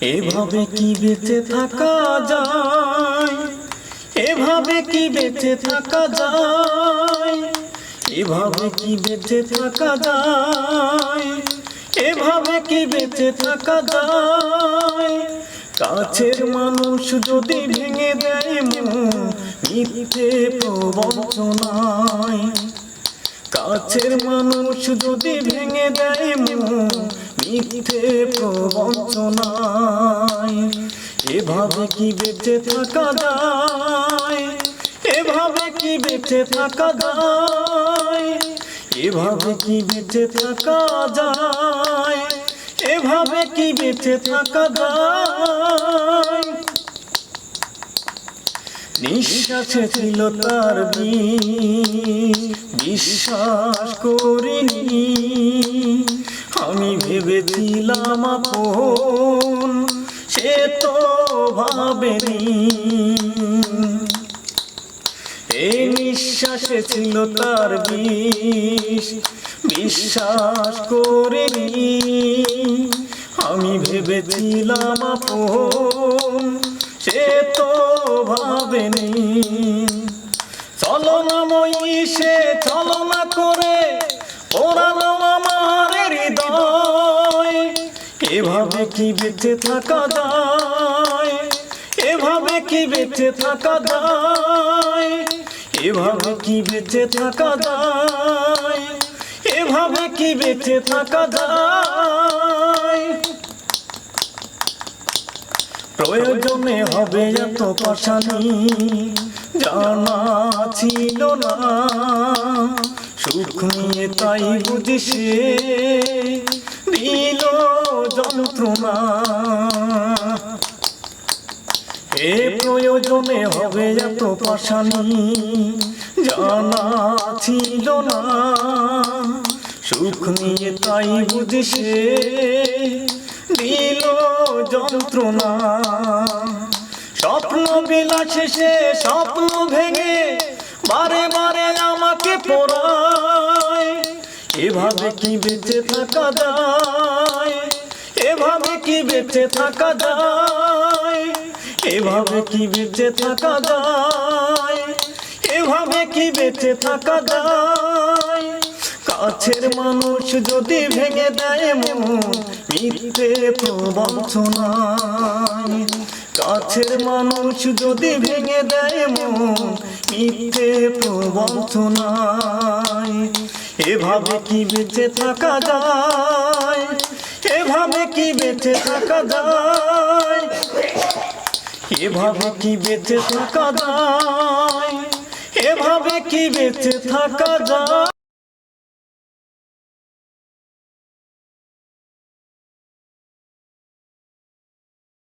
এভাবে কি বেঁচে থাকা যায়? এভাবে কি বেঁচে থাকা যায়? এভাবে কি বেঁচে থাকা যায়? এভাবে কি বেঁচে থাকা যায়? কাছের মানুষ যদি ভেঙে দেয় মিথ্যে প্রবঞ্চনায়। কাছের মানুষ যদি ভেঙে দেয় মন মিথ্যে প্রবঞ্চনায়। এভাবে কি বেঁচে থাকা যায়? এভাবে কি বেঁচে থাকা যায়? এভাবে কি বেঁচে থাকা যায়? এভাবে কি বেঁচে থাকা যায়? নিঃশ্বাসে ছিল তার বিষ, বিশ্বাস করিনি। আমি ভেবেছিলাম আপন, সে তো ভাবেনি। এই নিঃশ্বাসে ছিল তার বিষ। বিশ্বাস করিনি। আমি ভেবেছিলাম আপন কি বেঁচে থাকা যায়? এভাবে কি বেঁচে থাকা যায়? এভাবে কি বেঁচে থাকা যায়? এভাবে কি বেঁচে থাকা যায়? প্রয়োজনে হবে এত পাশানি জানা ছিল না। সুখ নিয়ে তাই বুঝি সে যন্ত্রণা এ প্রয়োজনে হবে এত পাশানি, জানা ছিল না। সুখ নিয়ে তাই বুঝি সে দিল যন্ত্রণা। স্বপ্ন বিলাসে সে স্বপ্ন ভেঙে বারে বারে আমাকে পড়ায়। এভাবে কি বেঁচে থাকা যায়? বেঁচে থাকা যায়? এভাবে কি বেঁচে থাকা যায়? এভাবে কি বেঁচে থাকা যায়? কাছের মানুষ যদি ভেঙে দেয় মন মিথ্যে প্রবঞ্চনায় কাছের মানুষ যদি ভেঙে দেয় মন মিথ্যে প্রবঞ্চনায় এভাবে কি বেঁচে থাকা যায়? কি বেঁচে থাকা যায়? এভাবে কি বেঁচে থাকা যায়? এভাবে কি বেঁচে থাকা যায়?